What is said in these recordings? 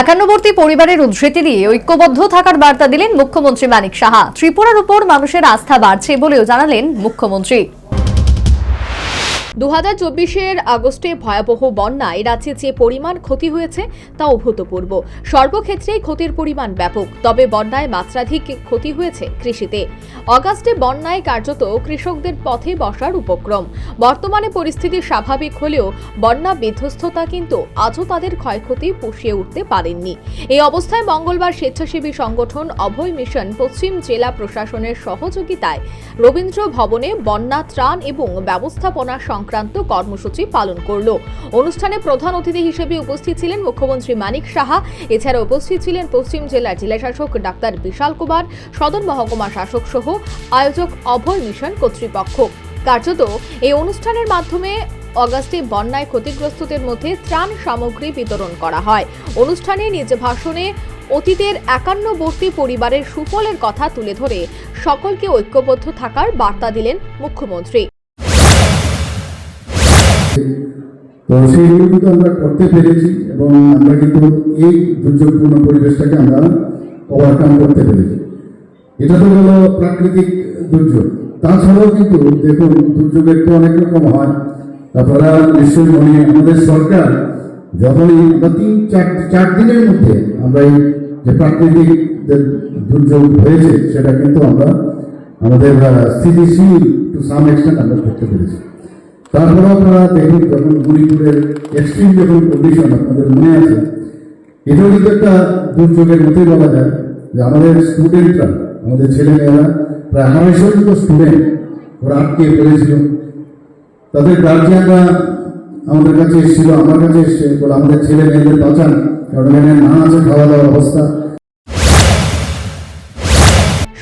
একান্নবর্তী পরিবারের উদ্ধৃতি দিয়ে ঐক্যবদ্ধ থাকার বার্তা দিলেন মুখ্যমন্ত্রী মানিক সাহা। ত্রিপুরার উপর মানুষের আস্থা বাড়ছে বলেও জানালেন মুখ্যমন্ত্রী। দু হাজার চব্বিশের আগস্টে ভয়াবহ বন্যায় রাজ্যে যে পরিমাণ ক্ষতি হয়েছে তা অভূতপূর্ব। সর্বক্ষেত্রেই ক্ষতির পরিমাণ ব্যাপক, তবে বন্যায় মাত্রাধিক ক্ষতি হয়েছে কৃষিতে। অগাস্টে বন্যায় কার্যত কৃষকদের পথে বসার উপক্রম। বর্তমানে পরিস্থিতি স্বাভাবিক হলেও বন্যা বিধ্বস্ততা কিন্তু আজও তাদের ক্ষয়ক্ষতি পুষিয়ে উঠতে পারেননি। এই অবস্থায় মঙ্গলবার স্বেচ্ছাসেবী সংগঠন অভয় মিশন পশ্চিম জেলা প্রশাসনের সহযোগিতায় রবীন্দ্র ভবনে বন্যা ত্রাণ এবং ব্যবস্থাপনা সংক্রান্ত কর্মসূচি পালন করল। অনুষ্ঠানে প্রধান অতিথি হিসেবে উপস্থিত ছিলেন মুখ্যমন্ত্রী মানিক সাহা। এছাড়া উপস্থিত ছিলেন পশ্চিম জেলার জেলাশাসক ডাক্তার বিশাল কুমার, সদর মহকুমা শাসক সহ আয়োজক অভয় মিশন কর্তৃপক্ষ। কার্যত এই অনুষ্ঠানের মাধ্যমে অগাস্টে বন্যায় ক্ষতিগ্রস্তদের মধ্যে ত্রাণ সামগ্রী বিতরণ করা হয়। অনুষ্ঠানে নিজ ভাষণে অতীতের একান্নবর্তী পরিবারের সুফলের কথা তুলে ধরে সকলকে ঐক্যবদ্ধ থাকার বার্তা দিলেন মুখ্যমন্ত্রী। তো সেইগুলো কিন্তু আমরা করতে পেরেছি এবং আমরা কিন্তু এই দুর্যোগপূর্ণ পরিবেশটাকে আমরা ওভারকাম করতে পেরেছি। এটা তো হলো প্রাকৃতিক দুর্যোগ। তাছাড়াও কিন্তু দেখুন, দুর্যোগের তো অনেক রকম হয়। আপনারা নিশ্চয়ই মনে, আমাদের সরকার যখনই আমরা তিন, চার চার দিনের মধ্যে আমরা এই যে প্রাকৃতিক দুর্যোগ হয়েছে, সেটা কিন্তু আমরা আমাদের স্থিতিশীল টু সাম এক্সটেন্ট আমরা করতে পেরেছি। তারপরে আপনারা দেখুন যখন মণিপুরের এক্সট্রিম যখন কন্ডিশন আপনাদের মনে আছে, এটাও কিন্তু একটা দুর্যোগের মতোই বলা যায় যে আমাদের স্টুডেন্টরা আমাদের ছেলেমেয়েরা প্রায় আড়াইশো মতো স্টুডেন্ট ওরা আটকে পড়েছিল। তাদের গার্জিয়ানরা আমাদের কাছে এসেছিল, আমার কাছে এসছে, বলে আমাদের ছেলে মেয়েদের বাঁচান, কারণ এখানে না আছে খাওয়া দাওয়ার অবস্থা।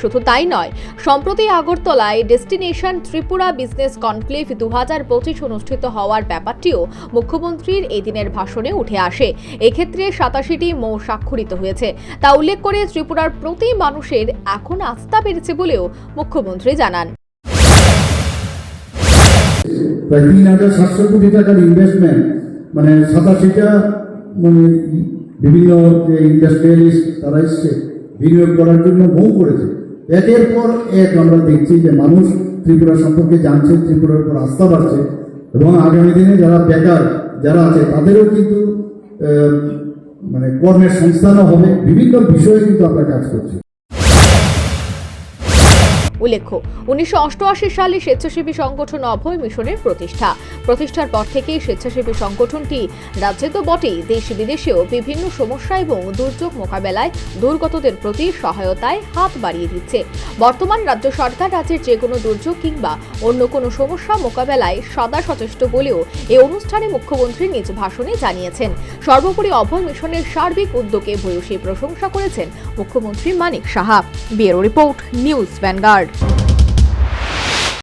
শুধু তাই নয়, সম্প্রতি আগরতলায় ডেস্টিনেশন ত্রিপুরা বিজনেস কনক্লেভ দু হাজার পঁচিশ অনুষ্ঠিত হওয়ার ব্যাপারটিও মুখ্যমন্ত্রীর এই দিনের ভাষণে উঠে আসে। এক্ষেত্রে সাতাশিটি মৌ স্বাক্ষরিত হয়েছে। তা উল্লেখ করে ত্রিপুরার প্রতি মানুষের এখন আস্থা বেড়েছে বলেও মুখ্যমন্ত্রী জানান। প্রায় তিন হাজার সাতশো কোটি টাকার ইনভেস্টমেন্ট মানে সাতাশিটা মানে বিভিন্ন যে ইন্ডাস্ট্রিয়ালিস্ট তারা এসছে, বিনিয়োগ করার জন্য মৌ করেছে। একের পর এক আমরা দেখছি যে মানুষ ত্রিপুরা সম্পর্কে জানছে, ত্রিপুরার উপর আস্থা বাড়ছে। এবং আগামী দিনে যারা বেকার, যারা আছে, তাদেরও কিন্তু মানে কর্মের সংস্থানও হবে। বিভিন্ন বিষয়ে কিন্তু আমরা কাজ করছি। উল্লেখ্য, উনিশশো অষ্টআশি সালে স্বেচ্ছাসেবী সংগঠন অভয় মিশনের প্রতিষ্ঠা। প্রতিষ্ঠার পর থেকেই স্বেচ্ছাসেবী সংগঠনটি রাজ্যে তো বটেই দেশ বিদেশেও বিভিন্ন সমস্যা এবং দুর্যোগ মোকাবেলায় দুর্গতদের প্রতি সহায়তায় হাত বাড়িয়ে দিচ্ছে। বর্তমান রাজ্য সরকার রাজ্যের যে কোনো দুর্যোগ কিংবা অন্য কোনো সমস্যা মোকাবেলায় সদা সচেষ্ট বলেও এই অনুষ্ঠানে মুখ্যমন্ত্রী নিজ ভাষণে জানিয়েছেন। সর্বোপরি অভয় মিশনের সার্বিক উদ্যোগে ভূয়সী প্রশংসা করেছেন মুখ্যমন্ত্রী Manik Saha. Bureau report, news vanguard. Bye.